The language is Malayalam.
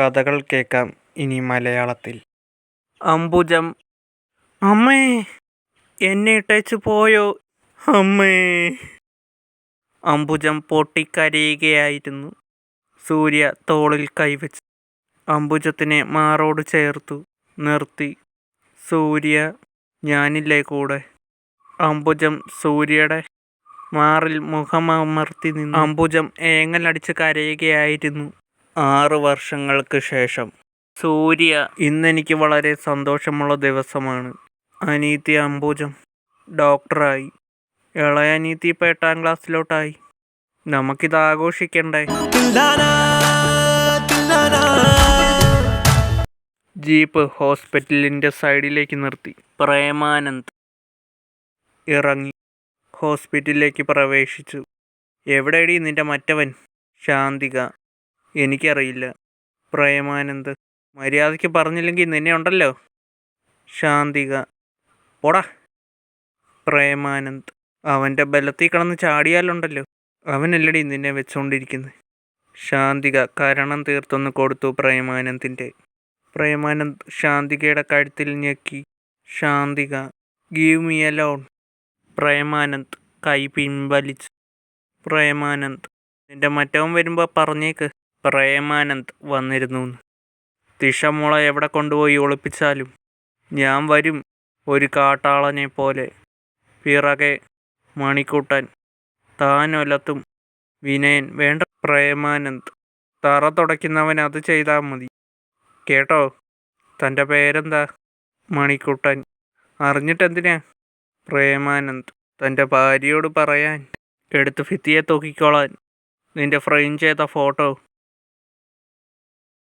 കഥകൾ കേൾക്കാം ഇനി മലയാളത്തിൽ. അംബുജം അമ്മേ എന്നെ ഇട്ടേച്ച് പോയോ? അമ്മേ. അംബുജം പൊട്ടിക്കരയുകയായിരുന്നു. സൂര്യ തോളിൽ കൈവച്ച് അംബുജത്തിനെ മാറോട് ചേർത്തു നിർത്തി. സൂര്യ ഞാനില്ലേ കൂടെ? അംബുജം സൂര്യയുടെ മാറിൽ മുഖമമർത്തി നിന്നു. അംബുജം ഏങ്ങലടിച്ച് കരയുകയായിരുന്നു. ആറ് വർഷങ്ങൾക്ക് ശേഷം. സൂര്യ. ഇന്നെനിക്ക് വളരെ സന്തോഷമുള്ള ദിവസമാണ്. അനീതി അംബുജം. ഡോക്ടറായി. ഇളയ അനീതി ഇപ്പം എട്ടാം ക്ലാസ്സിലോട്ടായി. നമുക്കിത് ആഘോഷിക്കണ്ടേ? ജീപ്പ് ഹോസ്പിറ്റലിന്റെ സൈഡിലേക്ക് നിർത്തി. പ്രേമാനന്ദ്. ഇറങ്ങി. ഹോസ്പിറ്റലിലേക്ക് പ്രവേശിച്ചു. എവിടെയടി നിന്റെ മറ്റവൻ? ശാന്തിക. എനിക്കറിയില്ല. പ്രേമാനന്ദ് മര്യാദയ്ക്ക് പറഞ്ഞില്ലെങ്കിൽ നിന്നെ ഉണ്ടല്ലോ? ശാന്തിക പോടാ. പ്രേമാനന്ദ് അവന്റെ ബലത്തിൽ കിടന്ന് ചാടിയാലുണ്ടല്ലോ. അവനല്ലടി നിന്നെ വെച്ചുകൊണ്ടിരിക്കുന്നത് ശാന്തിക കരണം തീർത്തൊന്ന് കൊടുത്തു പ്രേമാനന്ദിന്റെ. പ്രേമാനന്ദ് ശാന്തികയുടെ കഴുത്തിൽ ഞെക്കി. Shanthika give me alone Premanand കൈ പിൻവലിച്ചു. പ്രേമാനന്ദ് നിന്റെ മറ്റവൻ വരുമ്പോൾ പറഞ്ഞേക്ക്. പ്രേമാനന്ദ് വന്നിരുന്നു. തിഷമോളെ എവിടെ കൊണ്ടുപോയി ഒളിപ്പിച്ചാലും ഞാൻ വരും ഒരു കാട്ടാളനെ പോലെ. പിറകെ മണിക്കൂട്ടൻ താനൊലത്തും വിനയൻ വേണ്ട പ്രേമാനന്ദ് തറ തുടയ്ക്കുന്നവൻ അത് ചെയ്താൽ മതി. കേട്ടോ? തന്റെ പേരെന്താ? മണിക്കുട്ടൻ അറിഞ്ഞിട്ടെന്തിനാ? പ്രേമാനന്ദ് തന്റെ ഭാര്യയോട് പറയാൻ എടുത്ത് ഭിത്തിയെ തൂക്കിക്കോളാൻ. നിന്റെ ഫ്രെയിം ചെയ്ത ഫോട്ടോ